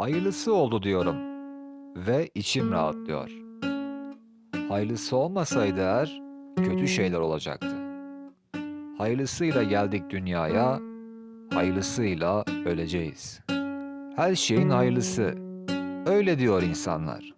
Hayırlısı oldu diyorum ve içim rahatlıyor. Hayırlısı olmasaydı eğer kötü şeyler olacaktı. Hayırlısıyla geldik dünyaya, hayırlısıyla öleceğiz. Her şeyin hayırlısı. Öyle diyor insanlar.